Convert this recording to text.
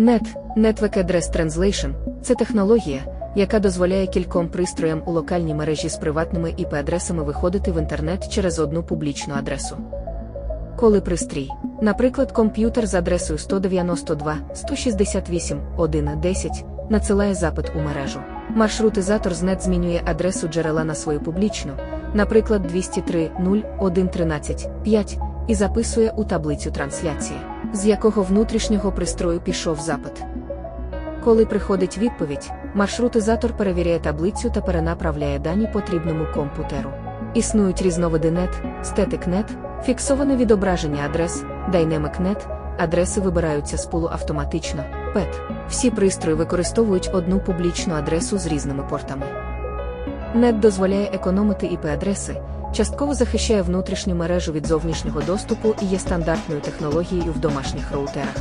NET Network Address Translation це технологія, яка дозволяє кільком пристроям у локальній мережі з приватними IP-адресами виходити в інтернет через одну публічну адресу. Коли пристрій, наприклад, комп'ютер з адресою 192.168.1.10, надсилає запит у мережу. Маршрутизатор з NET змінює адресу джерела на свою публічну, наприклад, 203.0.1.13.5, і записує у таблицю трансляції, з якого внутрішнього пристрою пішов запит. Коли приходить відповідь, маршрутизатор перевіряє таблицю та перенаправляє дані потрібному комп'ютеру. Існують різновиди NET, Static NET, фіксоване відображення адрес, Dynamic NET, адреси вибираються з пулу автоматично, PET. Всі пристрої використовують одну публічну адресу з різними портами. NET дозволяє економити IP-адреси, частково захищає внутрішню мережу від зовнішнього доступу і є стандартною технологією в домашніх роутерах.